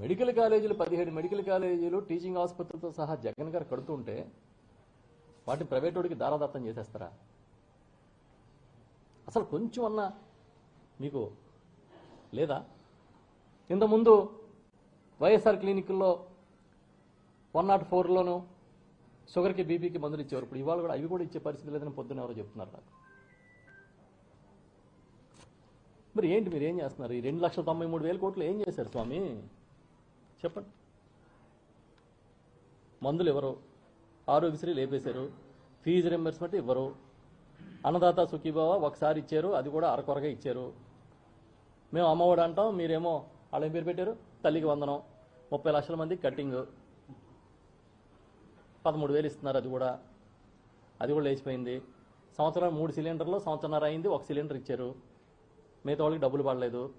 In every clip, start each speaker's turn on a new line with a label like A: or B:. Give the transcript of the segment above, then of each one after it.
A: Medical కాలేజీలు పదిహేడు medical కాలేజీలు టీచింగ్ ఆసుపత్రులతో సహా జగన్ గారు కడుతుంటే వాటిని ప్రైవేటోడికి దారాదత్తం చేసేస్తారా? అసలు కొంచెం అన్నా మీకు లేదా? ఇంతకుముందు వైఎస్ఆర్ క్లినిక్ల్లో వన్ నాట్ ఫోర్లోను షుగర్కి బీపీకి మందులు ఇచ్చేవారు. ఇప్పుడు ఇవాళ కూడా అవి కూడా ఇచ్చే పరిస్థితి లేదని పొద్దున్న ఎవరో చెప్తున్నారు నాకు. మరి ఏంటి మీరు ఏం చేస్తున్నారు? ఈ రెండు లక్షల తొంభై మూడు వేల కోట్లు ఏం చేశారు స్వామి? చెప్పండి. మందులు ఇవ్వరు ఆరోగ్యశ్రీ లేపేశారు. ఫీజు రింబర్స్మెంట్ ఇవ్వరు. అన్నదాత సుఖీభావ ఒకసారి ఇచ్చారు అది కూడా అరకొరగా ఇచ్చారు. మేము అమ్మఒడు అంటాం మీరేమో వాళ్ళ పేరు పెట్టారు తల్లికి వందనం. ముప్పై లక్షల మంది కట్టింగ్ పదమూడు వేలు ఇస్తున్నారు అది కూడా. అది కూడా లేచిపోయింది. సంవత్సరం మూడు సిలిండర్లు సంవత్సరంన్నర అయింది ఒక సిలిండర్ ఇచ్చారు. మిగతా వాళ్ళకి డబ్బులు పడలేదు.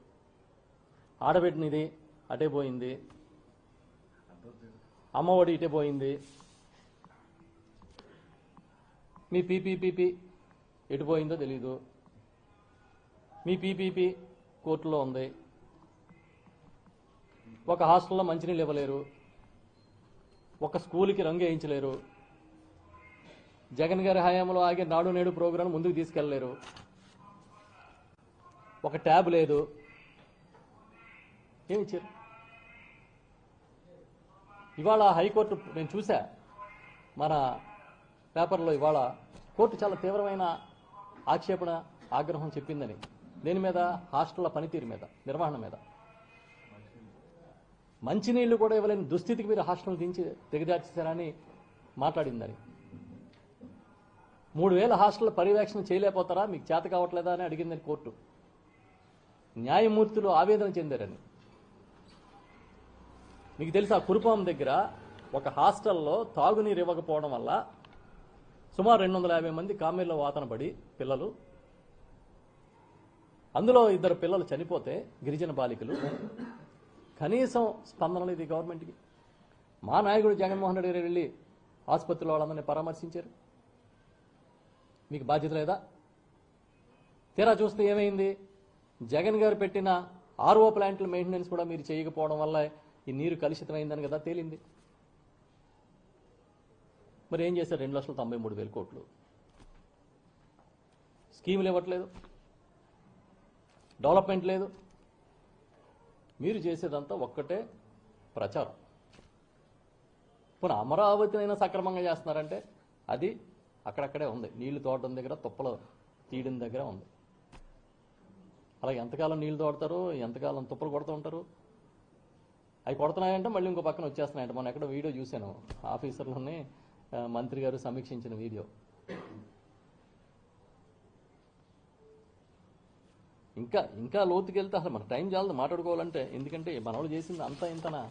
A: ఆడబెట్టినది అటే పోయింది. అమ్మఒడి ఇటే పోయింది. మీ పీపీపీపీ ఎటు పోయిందో తెలీదు. మీ పీపీపీ కోర్టులో ఉంది. ఒక హాస్టల్లో మంచినీళ్ళు ఇవ్వలేరు. ఒక స్కూల్కి రంగు వేయించలేరు. జగన్ గారి హయాంలో ఆగే నాడు నేడు ప్రోగ్రాం ముందుకు తీసుకెళ్ళలేరు ఒక ట్యాబ్ లేదు. ఏమి ఇచ్చారు? ఇవాళ హైకోర్టు నేను చూసా మన పేపర్లో ఇవాళ కోర్టు చాలా తీవ్రమైన ఆక్షేపణ ఆగ్రహం చెప్పిందని. దేని మీద? హాస్టళ్ళ పనితీరు మీద నిర్వహణ మీద. మంచినీళ్ళు కూడా ఇవ్వలేని దుస్థితికి మీరు హాస్టల్ దించి దిగజార్చేశారని మాట్లాడిందని. మూడు వేల హాస్టల్ పర్యవేక్షణ చేయలేకపోతారా? మీకు చేత కావట్లేదా అని అడిగిందని కోర్టు. న్యాయమూర్తులు ఆవేదన చెందారని. మీకు తెలుసా కురుపాం దగ్గర ఒక హాస్టల్లో తాగునీరు ఇవ్వకపోవడం వల్ల సుమారు రెండు వందల యాభై మంది కామెల్లో వాతన పడి పిల్లలు అందులో ఇద్దరు పిల్లలు చనిపోతే గిరిజన బాలికలు. కనీసం స్పందన లేదు ఈ గవర్నమెంట్కి. మా నాయకుడు జగన్మోహన్ రెడ్డి గారు వెళ్ళి ఆసుపత్రిలో వాళ్ళందరినీ పరామర్శించారు. మీకు బాధ్యత లేదా? తీరా చూస్తే ఏమైంది? జగన్ గారు పెట్టిన ఆర్ఓ ప్లాంట్ల మెయింటెనెన్స్ కూడా మీరు చేయకపోవడం వల్ల ఈ నీరు కలుషితమైందని కదా తేలింది. మరి ఏం చేశారు? రెండు లక్షల తొంభై మూడు వేల కోట్లు. స్కీములు ఇవ్వట్లేదు. డెవలప్మెంట్ లేదు. మీరు చేసేదంతా ఒక్కటే ప్రచారం. పోనీ అమరావతినైనా సక్రమంగా చేస్తున్నారంటే అది అక్కడక్కడే ఉంది. నీళ్ళు తోడడం దగ్గర తుప్పలు తీయడం దగ్గర ఉంది. అలాగే ఎంతకాలం నీళ్ళు తోడతారు? ఎంతకాలం తుప్పలు కొడుతూ ఉంటారు? అవి కొడుతున్నాయంటే మళ్ళీ ఇంకో పక్కన వచ్చేస్తున్నాయంట. మొన్న ఎక్కడో వీడియో చూశాను. ఆఫీసర్లోనే మంత్రి గారు సమీక్షించిన వీడియో. ఇంకా ఇంకా లోతుకెళ్తే అసలు మన టైం చాలదు మాట్లాడుకోవాలంటే. ఎందుకంటే మన వాళ్ళు చేసింది అంతా ఇంతనా?